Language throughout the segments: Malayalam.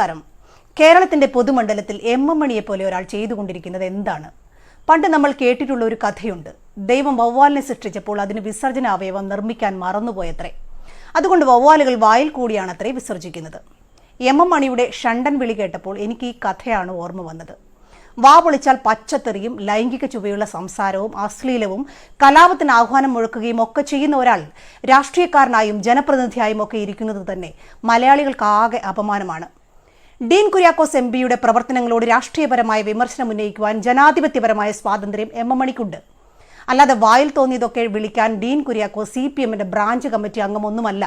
നമസ്കാരം. കേരളത്തിന്റെ പൊതുമണ്ഡലത്തിൽ എം എം മണിയെ പോലെ ഒരാൾ ചെയ്തുകൊണ്ടിരിക്കുന്നത് എന്താണ്? പണ്ട് നമ്മൾ കേട്ടിട്ടുള്ള ഒരു കഥയുണ്ട്. ദൈവം വവ്വാലിനെ സൃഷ്ടിച്ചപ്പോൾ അതിന് വിസർജന അവയവം നിർമ്മിക്കാൻ മറന്നുപോയത്രേ. അതുകൊണ്ട് വവ്വാലുകൾ വായിൽ കൂടിയാണ് അത്രേ വിസർജിക്കുന്നത്. എം എം മണിയുടെ ഷണ്ടൻ വിളി കേട്ടപ്പോൾ എനിക്ക് ഈ കഥയാണ് ഓർമ്മ വന്നത്. വാ പൊളിച്ചാൽ പച്ചത്തെറിയും ലൈംഗിക ചുവയുള്ള സംസാരവും അശ്ലീലവും കലാപത്തിന് ആഹ്വാനം മുഴക്കുകയും ഒക്കെ ചെയ്യുന്ന ഒരാൾ രാഷ്ട്രീയക്കാരനായും ജനപ്രതിനിധിയായും ഒക്കെ ഇരിക്കുന്നത് തന്നെ മലയാളികൾക്ക് ആകെ അപമാനമാണ്. ഡീൻ കുര്യാക്കോസ് എം പിയുടെ പ്രവർത്തനങ്ങളോട് രാഷ്ട്രീയപരമായ വിമർശനം ഉന്നയിക്കുവാൻ ജനാധിപത്യപരമായ സ്വാതന്ത്ര്യം എം എം മണിക്കുണ്ട്. അല്ലാതെ വായിൽ തോന്നിയതൊക്കെ വിളിക്കാൻ ഡീൻ കുര്യാക്കോസ് സി പി എമ്മിന്റെ ബ്രാഞ്ച് കമ്മിറ്റി അംഗമൊന്നുമല്ല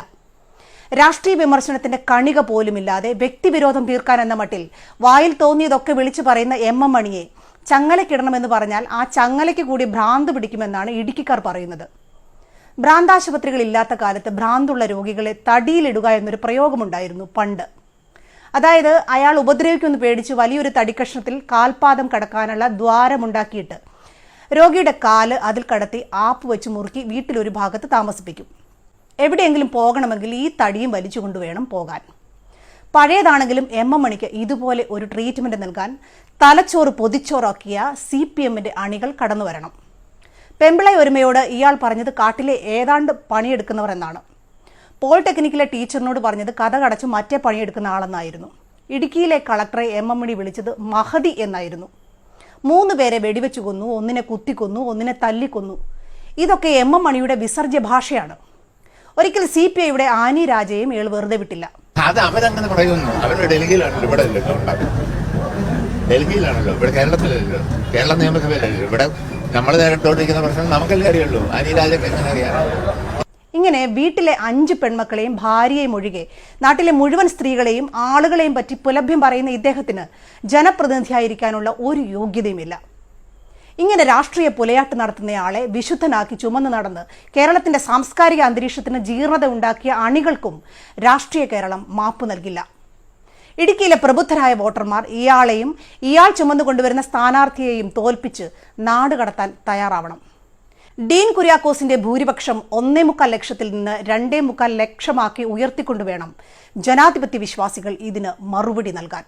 രാഷ്ട്രീയ വിമർശനത്തിന്റെ കണിക പോലുമില്ലാതെ വ്യക്തിവിരോധം തീർക്കാൻ എന്ന മട്ടിൽ വായിൽ തോന്നിയതൊക്കെ വിളിച്ചു പറയുന്ന എം എം മണിയെ ചങ്ങലക്കിടണമെന്ന് പറഞ്ഞാൽ ആ ചങ്ങലയ്ക്ക് കൂടി ഭ്രാന്ത് പിടിക്കുമെന്നാണ് ഇടുക്കിക്കാർ പറയുന്നത്. ഭ്രാന്താശുപത്രികൾ ഇല്ലാത്ത കാലത്ത് ഭ്രാന്തുള്ള രോഗികളെ തടിയിലിടുക എന്നൊരു പ്രയോഗമുണ്ടായിരുന്നു പണ്ട്. അതായത് അയാൾ ഉപദ്രവിക്കുമെന്ന് പേടിച്ച് വലിയൊരു തടിക്കഷ്ണത്തിൽ കാൽപാദം കടക്കാനുള്ള ദ്വാരമുണ്ടാക്കിയിട്ട് രോഗിയുടെ കാൽ അതിൽ കടത്തി ആപ്പ് വെച്ച് മുറുക്കി വീട്ടിലൊരു ഭാഗത്ത് താമസിപ്പിക്കും. എവിടെയെങ്കിലും പോകണമെങ്കിൽ ഈ തടിയും വലിച്ചു കൊണ്ടുവേണം പോകാൻ. പഴയതാണെങ്കിലും എം എം മണിക്ക് ഇതുപോലെ ഒരു ട്രീറ്റ്മെന്റ് നൽകാൻ തലച്ചോറ് പൊതിച്ചോറാക്കിയ സി പി എമ്മിന്റെ അണികൾ കടന്നു വരണം പെമ്പിളൈ ഒരുമയോട് ഇയാൾ പറഞ്ഞത് കാട്ടിലെ ഏതാണ്ട് പണിയെടുക്കുന്നവർ എന്നാണ്. പോളിടെക്നിക്കിലെ ടീച്ചറിനോട് പറഞ്ഞത് കഥ കടച്ച് മറ്റേ പണിയെടുക്കുന്ന ആളെന്നായിരുന്നു. ഇടുക്കിയിലെ കളക്ടറെ എം എം മണി വിളിച്ചത് മഹതി എന്നായിരുന്നു. മൂന്ന് പേരെ വെടിവെച്ചു കൊന്നു ഒന്നിനെ കുത്തിക്കൊന്നു ഒന്നിനെ തല്ലിക്കൊന്നു. ഇതൊക്കെ എം എം മണിയുടെ വിസർജ്യ ഭാഷയാണ്. ഒരിക്കൽ സി പി ഐയുടെ ആനി രാജയും ഇയാൾ വെറുതെ വിട്ടില്ല. കേരള നിയമസഭയിലല്ലോ ഇവിടെ നമ്മൾ നേരിട്ടോണ്ടിരിക്കുന്ന പ്രശ്നം നമുക്കല്ലേ അറിയുള്ളൂ. അനിരാജക്ക് എങ്ങനെ അറിയാം? ഇങ്ങനെ വീട്ടിലെ അഞ്ച് പെൺമക്കളെയും ഭാര്യയെയും ഒഴികെ നാട്ടിലെ മുഴുവൻ സ്ത്രീകളെയും ആളുകളെയും പറ്റി പുലഭ്യം പറയുന്ന ഇദ്ദേഹത്തിന് ജനപ്രതിനിധിയായിരിക്കാനുള്ള ഒരു യോഗ്യതയുമില്ല. ഇങ്ങനെ രാഷ്ട്രീയ പുലയാട്ട് നടത്തുന്നയാളെ വിശുദ്ധനാക്കി ചുമന്നു നടന്ന് കേരളത്തിന്റെ സാംസ്കാരിക അന്തരീക്ഷത്തിന് ജീർണത ഉണ്ടാക്കിയ അണികൾക്കും രാഷ്ട്രീയ കേരളം മാപ്പ് നൽകില്ല. ഇടുക്കിയിലെ പ്രബുദ്ധരായ വോട്ടർമാർ ഇയാളെയും ഇയാൾ ചുമന്നുകൊണ്ടുവരുന്ന സ്ഥാനാർത്ഥിയെയും തോൽപ്പിച്ച് നാട് കടത്താൻ തയ്യാറാവണം. ഡീൻ കുര്യാക്കോസിന്റെ ഭൂരിപക്ഷം ഒന്നേ മുക്കാൽ ലക്ഷത്തിൽ നിന്ന് രണ്ടേ മുക്കാൽ ലക്ഷമാക്കി ഉയർത്തിക്കൊണ്ടുവേണം ജനാധിപത്യ വിശ്വാസികൾ ഇതിന് മറുപടി നൽകാൻ.